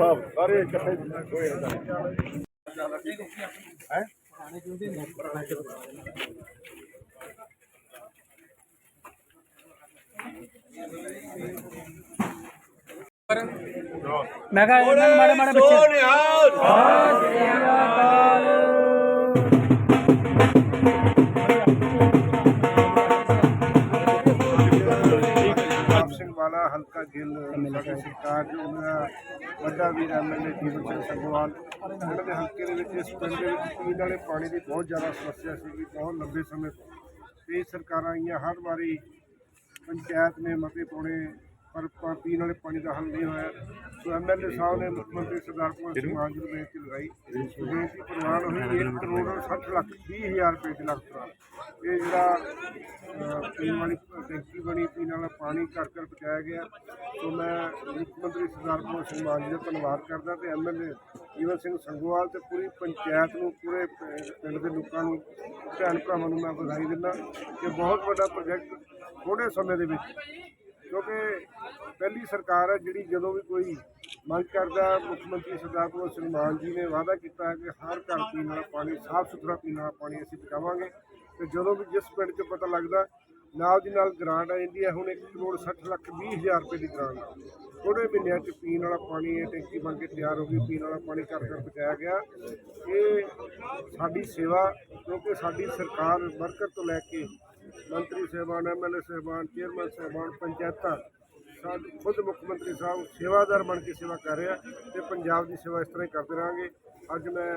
ਸਰਪੰਚ ਸਾਹਿਬ ਸਾਰੇ ਇਕੱਠੇ ਹੋਏ ਹੈ? ਮੈਂ ਕਿਹਾ ਇਹਨਾਂ ਨੂੰ ਮਾੜੇ ਮਾੜੇ ਬੱਚੇ। ਪ੍ਰਤਾਪ ਸਾਡੀ ਸਰਕਾਰ ਜੋ ਵੱਡਾ ਵੀਰ ਐਮਐਲਏ ਜੀਵਨ ਸਿੰਘ ਸੰਗਵਾਲ ਉਹਨਾਂ ਦੇ ਹਲਕੇ ਦੇ ਵਿੱਚ ਇਸ ਪਿੰਡ ਦੇ ਵਿੱਚ ਪੀਣ ਵਾਲੇ ਪਾਣੀ ਦੀ ਬਹੁਤ ਜ਼ਿਆਦਾ ਸਮੱਸਿਆ ਸੀਗੀ, ਬਹੁਤ ਲੰਬੇ ਸਮੇਂ ਤੋਂ। ਕਈ ਸਰਕਾਰਾਂ ਆਈਆਂ, ਹਰ ਵਾਰੀ ਪੰਚਾਇਤ ਨੇ ਮਤੇ ਪਾਉਣੇ ਪਰ ਪਾ- ਪੀਣ ਵਾਲੇ ਪਾਣੀ ਦਾ ਹੱਲ ਨਹੀਂ ਹੋਇਆ। ਸੋ ਐਮਐਲਏ ਸਾਹਿਬ ਨੇ ਮੁੱਖ ਮੰਤਰੀ ਸਰਦਾਰ ਭਗਵੰਤ ਸਿੰਘ ਮਾਨ ਜੀ ਨੂੰ ਬੇਨਤੀ ਲਗਾਈ। ਬੇਨਤੀ ਪ੍ਰਵਾਨ ਹੋਈ 1 ਕਰੋੜ 60 ਲੱਖ 20 ਹਜ਼ਾਰ ਰੁਪਏ ਦੇ ਲੱਖ ਪ੍ਰਵਾਨ। ਇਹ ਜਿਹੜਾ ਪੀਣ ਵਾਲੀ ਟੈਂਕੀ ਬਣੀ, ਪੀਣ ਵਾਲਾ ਪਾਣੀ ਘਰ ਘਰ ਪਹੁੰਚਾਇਆ ਗਿਆ। ਸੋ ਮੈਂ ਮੁੱਖ ਮੰਤਰੀ ਸਰਦਾਰ ਭਗਵੰਤ ਸਿੰਘ ਮਾਨ ਜੀ ਦਾ ਧੰਨਵਾਦ ਕਰਦਾ ਤੇ ਐਮਐਲਏ ਜੀਵਨ ਸਿੰਘ ਸੰਗੋਵਾਲ ਤੇ ਪੂਰੀ ਪੰਚਾਇਤ ਨੂੰ, ਪੂਰੇ ਪਿੰਡ ਦੇ ਲੋਕਾਂ ਨੂੰ, ਭੈਣ ਭਰਾਵਾਂ ਨੂੰ ਮੈਂ ਵਧਾਈ ਦਿੰਦਾ ਕਿ ਬਹੁਤ ਵੱਡਾ ਪ੍ਰੋਜੈਕਟ ਥੋੜੇ ਸਮੇਂ ਦੇ ਵਿੱਚ ਕਿਉਂਕਿ ਪਹਿਲੀ ਸਰਕਾਰ ਹੈ ਜਿਹੜੀ ਜਦੋਂ ਵੀ ਕੋਈ ਮੰਗ ਕਰਦਾ, ਮੁੱਖ ਮੰਤਰੀ ਸਰਦਾਰ ਭਗਵੰਤ ਸਿੰਘ ਮਾਨ ਜੀ ਨੇ ਵਾਅਦਾ ਕੀਤਾ ਹੈ ਕਿ ਹਰ ਘਰ ਪੀਣ ਵਾਲਾ ਪਾਣੀ, ਸਾਫ਼ ਸੁਥਰਾ ਪੀਣ ਵਾਲਾ ਪਾਣੀ ਅਸੀਂ ਪਹੁੰਚਾਵਾਂਗੇ ਤੇ ਜਦੋਂ ਵੀ ਜਿਸ ਪਿੰਡ 'ਚ ਪਤਾ ਲੱਗਦਾ, ਨਾਲ ਦੀ ਨਾਲ ਗ੍ਰਾਂਟ ਆ ਜਾਂਦੀ ਹੈ, ਹੁਣ 1 ਕਰੋੜ 60 ਲੱਖ 20 ਹਜ਼ਾਰ ਰੁਪਏ ਦੀ ਗ੍ਰਾਂਟ ਥੋੜੇ ਮਹੀਨਿਆਂ 'ਚ ਪੀਣ ਵਾਲਾ ਪਾਣੀ, ਇਹ ਟੈਂਕੀ ਬਣ ਕੇ ਤਿਆਰ ਹੋ ਗਈ, ਪੀਣ ਵਾਲਾ ਪਾਣੀ ਘਰ ਘਰ ਪਹੁੰਚਾਇਆ ਗਿਆ। ਇਹ ਸਾਡੀ ਸੇਵਾ, ਕਿਉਂਕਿ ਸਾਡੀ ਸਰਕਾਰ ਵਰਕਰ ਤੋਂ ਲੈ ਕੇ ਮੰਤਰੀ ਸਾਹਿਬਾਨ ਐਮਐਲਏ ਸਾਹਿਬਾਨ ਚੇਅਰਮੈਨ ਸਾਹਿਬਾਨ ਪੰਚਾਇਤਾਂ ਸਾਡੇ ਖੁਦ ਮੁੱਖ ਮੰਤਰੀ ਸਾਹਿਬ ਸੇਵਾਦਾਰ ਬਣ ਕੇ ਸੇਵਾ ਕਰ ਰਿਹਾ ਤੇ ਪੰਜਾਬ ਦੀ ਸੇਵਾ ਇਸ ਤਰ੍ਹਾਂ ਹੀ ਕਰਦੇ ਰਹਾਂਗੇ। ਅੱਜ ਮੈਂ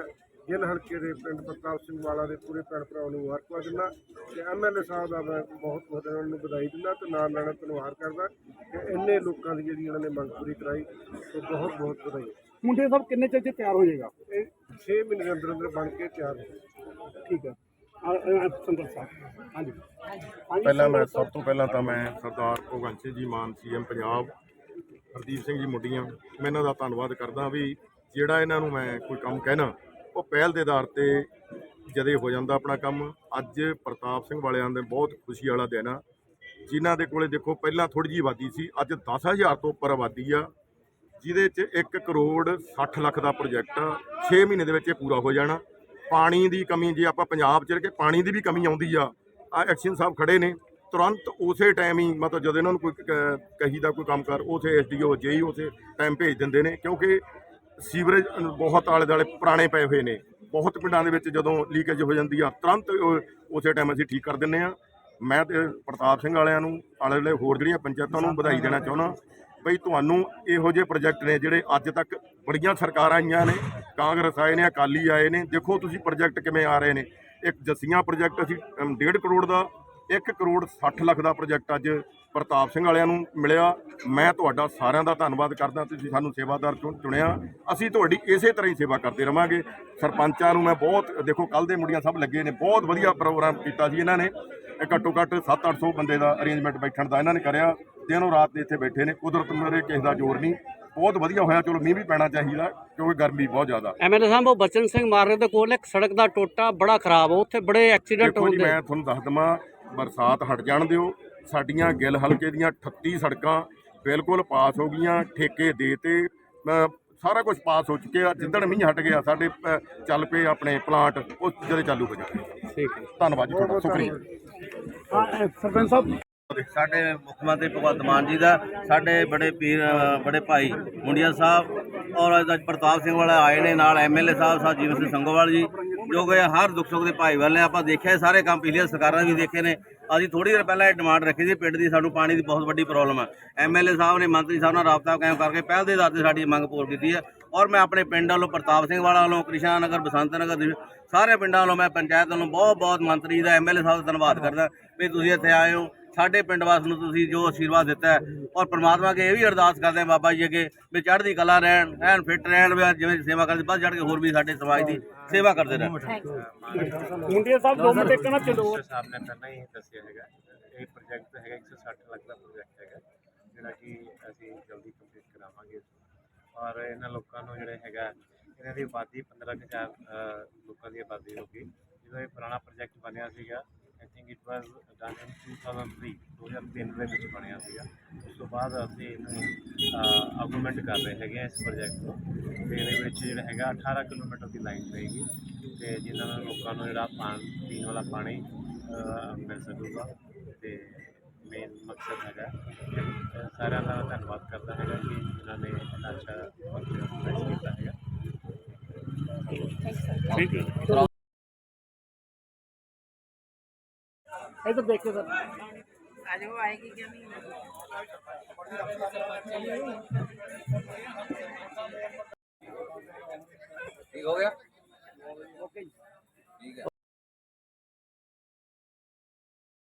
ਗਿੱਲ ਹਲਕੇ ਦੇ ਪਿੰਡ ਪ੍ਰਤਾਪ ਸਿੰਘ ਵਾਲਾ ਦੇ ਪੂਰੇ ਭੈਣ ਭਰਾਵਾਂ ਨੂੰ ਮੁਬਾਰਕਬਾਦ ਦਿੰਦਾ ਤੇ ਐਮਐਲਏ ਸਾਹਿਬ ਦਾ ਮੈਂ ਬਹੁਤ ਬਹੁਤ ਉਹਨਾਂ ਨੂੰ ਵਧਾਈ ਦਿੰਦਾ ਤੇ ਨਾਲ ਨਾਲ ਧੰਨਵਾਦ ਕਰਦਾ ਕਿ ਇੰਨੇ ਲੋਕਾਂ ਦੀ ਜਿਹੜੀ ਉਹਨਾਂ ਨੇ ਮੰਗ ਪੂਰੀ ਕਰਾਈ ਤੇ ਬਹੁਤ ਬਹੁਤ ਵਧਾਈ। ਮੁੰਡੇ ਸਭ ਕਿੰਨੇ ਚਿਰ ਚ ਤਿਆਰ ਹੋ ਜਾਏਗਾ ਇਹ 6 ਮਹੀਨੇ ਦੇ ਅੰਦਰ ਅੰਦਰ ਬਣ ਕੇ ਤਿਆਰ ਹੋ ਠੀਕ ਹੈ। ਸੰਦਰ ਸਾਹਿਬ ਹਾਂਜੀ ਹਾਂਜੀ ਪਹਿਲਾਂ ਮੈਂ ਸਭ ਤੋਂ ਪਹਿਲਾਂ ਤਾਂ ਮੈਂ ਸਰਦਾਰ ਭਗਵੰਤ ਸਿੰਘ ਜੀ ਮਾਨ, ਸੀਐਮ ਪੰਜਾਬ, ਹਰਦੀਪ ਸਿੰਘ ਜੀ ਮੁੰਡੀਆਂ ਮੈਂ ਇਹਨਾਂ ਦਾ ਧੰਨਵਾਦ ਕਰਦਾ ਵੀ ਜਿਹੜਾ ਇਹਨਾਂ ਨੂੰ ਮੈਂ ਕੋਈ ਕੰਮ ਕਹਿਣਾ, ਉਹ ਪਹਿਲ ਦੇ ਆਧਾਰ ਤੇ ਜਦੇ ਹੋ ਜਾਂਦਾ ਆਪਣਾ ਕੰਮ। ਅੱਜ ਪ੍ਰਤਾਪ ਸਿੰਘ ਵਾਲਿਆਂ ਦੇ ਬਹੁਤ ਖੁਸ਼ੀ ਵਾਲਾ ਦਿਨ ਆ। ਜਿਨ੍ਹਾਂ ਦੇ ਕੋਲੇ ਦੇਖੋ ਪਹਿਲਾਂ ਥੋੜੀ ਜਿਹੀ ਆਬਾਦੀ ਸੀ, ਅੱਜ 10000 ਤੋਂ ਉੱਪਰ ਆਬਾਦੀ ਆ, ਜਿਹਦੇ 'ਚ 1 ਕਰੋੜ 60 ਲੱਖ ਦਾ ਪ੍ਰੋਜੈਕਟ ਆ 6 ਮਹੀਨੇ ਦੇ ਵਿੱਚ ਇਹ ਪੂਰਾ ਹੋ ਜਾਣਾ। ਪਾਣੀ ਦੀ ਕਮੀ ਜੇ ਆਪਾਂ ਪੰਜਾਬ 'ਚ ਕਿ ਪਾਣੀ ਦੀ ਵੀ ਕਮੀ ਆਉਂਦੀ ਆ ਆ ਐਕਸ਼ਨ ਸਾਹਿਬ ਖੜੇ ਨੇ। ਤੁਰੰਤ ਉਸੇ ਟਾਈਮ ਹੀ ਮਤਲਬ ਜਦੋਂ ਇਹਨਾਂ ਨੂੰ ਕੋਈ ਕ- ਕਹੀਦਾ ਕੋਈ ਕੰਮ ਕਰ ਉਸੇ ਐਸਡੀਓ ਜੇਈ ਉਸੇ ਟਾਈਮ ਭੇਜ ਦਿੰਦੇ ਨੇ ਕਿਉਂਕਿ ਸੀਵਰੇਜ ਬਹੁਤ ਆਲੇ ਦੁਆਲੇ ਪੁਰਾਣੇ ਪਏ ਹੋਏ ਨੇ। ਬਹੁਤ ਪਿੰਡਾਂ ਦੇ ਵਿੱਚ ਜਦੋਂ ਲੀਕੇਜ ਹੋ ਜਾਂਦੀ ਆ, ਤੁਰੰਤ ਉਸੇ ਟਾਈਮ ਅਸੀਂ ਠੀਕ ਕਰ ਦਿੰਨੇ ਆ। ਮੈਂ ਤੇ ਪ੍ਰਤਾਪ ਸਿੰਘ ਵਾਲਿਆਂ ਨੂੰ ਆਲੇ ਦੁਆਲੇ ਹੋਰ ਜਿਹੜੀਆਂ ਪੰਚਾਇਤਾਂ ਨੂੰ ਵਧਾਈ ਦੇਣਾ ਚਾਹੁੰਦਾ, ਬਈ ਤੁਹਾਨੂੰ ਇਹੋ ਜਿਹੇ ਪ੍ਰੋਜੈਕਟ ਨੇ ਜਿਹੜੇ ਅੱਜ ਤੱਕ ਬੜੀਆਂ ਸਰਕਾਰਾਂ ਆਈਆਂ ਨੇ। ਕਾਂਗਰਸ ਆਏ ਨੇ, ਅਕਾਲੀ ਆਏ ਨੇ। ਦੇਖੋ ਤੁਸੀਂ ਪ੍ਰੋਜੈਕਟ ਕਿਵੇਂ ਆ ਰਹੇ ਨੇ। ਇੱਕ ਜੱਸੀਆਂ ਪ੍ਰੋਜੈਕਟ ਅਸੀਂ 1.5 ਕਰੋੜ ਦਾ 1 ਕਰੋੜ 60 ਲੱਖ ਦਾ ਪ੍ਰੋਜੈਕਟ ਅੱਜ ਪ੍ਰਤਾਪ ਸਿੰਘ ਵਾਲਿਆਂ ਨੂੰ ਮਿਲਿਆ। ਮੈਂ ਤੁਹਾਡਾ ਸਾਰਿਆਂ ਦਾ ਧੰਨਵਾਦ ਕਰਦਾ, ਤੁਸੀਂ ਸਾਨੂੰ ਸੇਵਾਦਾਰ ਚੁਣ- ਚੁਣਿਆ। ਅਸੀਂ ਤੁਹਾਡੀ ਇਸੇ ਤਰ੍ਹਾਂ ਹੀ ਸੇਵਾ ਕਰਦੇ ਰਵਾਂਗੇ। ਸਰਪੰਚਾਂ ਨੂੰ ਮੈਂ ਬਹੁਤ, ਦੇਖੋ ਕੱਲ ਦੇ ਮੁੰਡੀਆਂ ਸਭ ਲੱਗੇ ਨੇ। ਬਹੁਤ ਵਧੀਆ ਪ੍ਰੋਗਰਾਮ ਕੀਤਾ ਸੀ ਇਹਨਾਂ ਨੇ। ਘੱਟੋ ਘੱਟ 7-800 ਬੰਦੇ ਦਾ ਅਰੇਂਜਮੈਂਟ ਬੈਠਣ ਦਾ ਇਹਨਾਂ ਨੇ ਕਰਿਆ। ਦਿਨੋਂ ਰਾਤ ਦੇ ਇੱਥੇ ਬੈਠੇ ਨੇ। ਕੁਦਰਤ ਮੇਰੇ ਕਿਸੇ ਦਾ ਜ਼ੋਰ ਨਹੀਂ। ਬਹੁਤ ਵਧੀਆ ਹੋਇਆ ਚਲੋ ਮੀਂਹ ਵੀ ਪੈਣਾ ਚਾਹੀਦਾ ਕਿਉਂਕਿ ਗਰਮੀ ਬਹੁਤ ਜ਼ਿਆਦਾ। ਐਮਐਲਏ ਸਾਹਿਬ ਉਹ ਬਚਨ ਸਿੰਘ ਮਾਰਗ ਦੇ ਕੋਲ ਇੱਕ ਸੜਕ ਦਾ ਟੋਟਾ ਬੜਾ ਖਰਾਬ ਆ ਉੱਥੇ ਬੜੇ ਐਕਸੀਡੈਂਟ ਦੇਖੋ ਜੀ ਹੁੰਦੇ ਮੈਂ ਤੁਹਾਨੂੰ ਦੱਸ ਦਵਾਂ ਬਰਸਾਤ ਹਟ ਜਾਣ ਦਿਓ ਸਾਡੀਆਂ ਗਿੱਲ ਹਲਕੇ ਦੀਆਂ 38 ਸੜਕਾਂ ਬਿਲਕੁਲ ਪਾਸ ਹੋ ਗਈਆਂ ਠੇਕੇ ਦੇ ਤੇ ਅ, ਸਾਰਾ ਕੁਝ ਪਾਸ ਹੋ ਚੁੱਕਿਆ ਜਿੱਦਣ ਮੀਂਹ ਹਟ ਗਿਆ ਸਾਡੇ ਅ, ਚੱਲ ਪਏ ਆਪਣੇ ਪਲਾਂਟ ਉਹ ਜਿਹੜੇ ਚਾਲੂ ਹੋ ਜਾਣਗੇ। ਠੀਕ ਹੈ। ਧੰਨਵਾਦ ਜੀ ਤੁਹਾਡਾ ਸ਼ੁਕਰੀਆ ਹਾਂ ਸਰਪੰਚ ਸਾਹਿਬ ਸਾਡੇ ਮੁੱਖ ਮੰਤਰੀ ਭਗਵੰਤ ਮਾਨ ਜੀ ਦਾ, ਸਾਡੇ ਬੜੇ ਪੀਰ, ਬੜੇ ਭਾਈ ਮੁੰਡਿਆ ਸਾਹਿਬ ਔਰ ਅੱਜ ਪ੍ਰਤਾਪ ਸਿੰਘ ਵਾਲਾ ਆਏ ਨੇ ਨਾਲ ਐਮਐਲਏ ਸਾਹਿਬ ਸਾਹਿਬ ਜੀਵਨ ਸਿੰਘ ਸੰਗੋਵਾਲ ਜੀ, ਜੋ ਕਿ ਹਰ ਦੁੱਖ ਸੁੱਖ ਦੇ ਭਾਈ ਵਾਲੇ ਆਪਾਂ ਦੇਖਿਆ ਸਾਰੇ ਕੰਮ ਪਿਛਲੀਆਂ ਸਰਕਾਰਾਂ ਵੀ ਦੇਖੇ ਨੇ। ਅਸੀਂ ਥੋੜੀ ਦੇਰ ਪਹਿਲਾਂ ਇਹ ਡਿਮਾਂਡ ਰੱਖੀ ਸੀ, ਪਿੰਡ ਦੀ ਸਾਨੂੰ ਪਾਣੀ ਦੀ ਬਹੁਤ ਵੱਡੀ ਪ੍ਰੋਬਲਮ ਹੈ ਐਮਐਲਏ ਸਾਹਿਬ ਨੇ ਮੰਤਰੀ ਸਾਹਿਬ ਨਾਲ ਰਾਬਤਾ ਕਾਇਮ ਕਰਕੇ ਪਹਿਲ ਦੇ ਆਧਾਰ ਤੇ ਸਾਡੀ ਮੰਗ ਪੂਰ ਕੀਤੀ ਹੈ। ਔਰ ਮੈਂ ਆਪਣੇ ਪਿੰਡ ਵੱਲੋਂ ਪ੍ਰਤਾਪ ਸਿੰਘ ਵਾਲਾ ਵੱਲੋਂ, ਕ੍ਰਿਸ਼ਨਾ ਨਗਰ, ਬਸੰਤ ਨਗਰ ਸਾਰੇ ਪਿੰਡਾਂ ਵੱਲੋਂ ਮੈਂ ਪੰਚਾਇਤ ਵੱਲੋਂ ਬਹੁਤ ਬਹੁਤ ਮੰਤਰੀ ਦਾ ਐਮਐਲਏ ਸਾਹਿਬ ਦਾ ਧੰਨਵਾਦ ਕਰਦਾ ਵੀ ਤੁਸੀਂ ਇੱਥੇ ਆਏ ਹੋ। ਸਾਡੇ ਪਿੰਡ ਵਾਸ ਨੂੰ ਤੁਸੀਂ ਜੋ ਆਸ਼ੀਰਵਾਦ ਦਿੱਤਾ ਹੈ ਔਰ ਪ੍ਰਮਾਤਮਾ ਅੱਗੇ ਇਹ ਵੀ ਅਰਦਾਸ ਕਰਦੇ ਹਾਂ ਬਾਬਾ ਜੀ ਅੱਗੇ ਵੀ ਚੜ੍ਹਦੀ ਕਲਾ ਰਹਿਣ ਐਨ ਫਿੱਟ ਰਹਿਣ ਵੀ ਜਿਵੇਂ ਸੇਵਾ ਕਰਦੇ ਵੱਧ ਚੜ੍ਹ ਕੇ ਹੋਰ ਵੀ ਸਾਡੇ ਸਮਾਜ ਦੀ ਸੇਵਾ ਕਰਦੇ ਰਹਿਣ। ਮੁੰਡੇ ਸਾਹਿਬ ਦੋ ਮਿੰਟ ਇੱਕ ਨਾ ਚਲੋ। ਸਾਹਿਬ ਨੇ ਪਹਿਲਾਂ ਹੀ ਦੱਸਿਆ ਹੈਗਾ ਇਹ ਪ੍ਰੋਜੈਕਟ ਹੈਗਾ 160 ਲੱਖ ਦਾ ਪ੍ਰੋਜੈਕਟ ਹੈਗਾ ਜਿਹੜਾ ਕਿ ਅਸੀਂ ਜਲਦੀ ਕੰਪਲੀਟ ਕਰਾਵਾਂਗੇ। ਔਰ ਇਹਨਾਂ ਲੋਕਾਂ ਨੂੰ ਜਿਹੜੇ ਹੈਗਾ ਇਹਨਾਂ ਦੀ ਆਬਾਦੀ 15 ਕੁ ਹਜ਼ਾਰ ਅ, ਲੋਕਾਂ ਦੀ ਆਬਾਦੀ ਹੋਗੀ ਜਦੋਂ ਇਹ ਪੁਰਾਣਾ ਪ੍ਰੋਜੈਕਟ ਬਣਿਆ ਸੀਗਾ I think it was done in 2003 2003 ਦੇ ਵਿੱਚ ਬਣਿਆ ਸੀਗਾ। ਉਸ ਤੋਂ ਬਾਅਦ ਅਸੀਂ ਇਹਨੂੰ ਆਗੂਮੈਂਟ ਕਰ ਰਹੇ ਹੈਗੇ ਆ ਇਸ ਪ੍ਰੋਜੈਕਟ ਨੂੰ। ਤੇ ਇਹਦੇ ਵਿੱਚ ਜਿਹੜਾ ਹੈਗਾ 18 ਕਿਲੋਮੀਟਰ ਦੀ ਲਾਈਨ ਪਏਗੀ। ਤੇ ਜਿਨ੍ਹਾਂ ਨਾਲ ਲੋਕਾਂ ਨੂੰ ਜਿਹੜਾ ਪਾਣੀ ਪੀਣ ਵਾਲਾ ਪਾਣੀ ਮਿਲ ਸਕੂਗਾ। ਤੇ ਮੇਨ ਮਕਸਦ ਹੈਗਾ। ਸਾਰਿਆਂ ਦਾ ਧੰਨਵਾਦ ਕਰਦਾ ਹੈਗਾ ਕਿ ਜਿਨ੍ਹਾਂ ਨੇ ਇੰਨਾ ਅੱਛਾ ਆਰਗੇਨਾਈਜ਼ ਕੀਤਾ ਹੈਗਾ। ਥੈਂਕ ਯੂ इधर देखिए सर आज वो आएगी क्या नहीं ठीक हो गया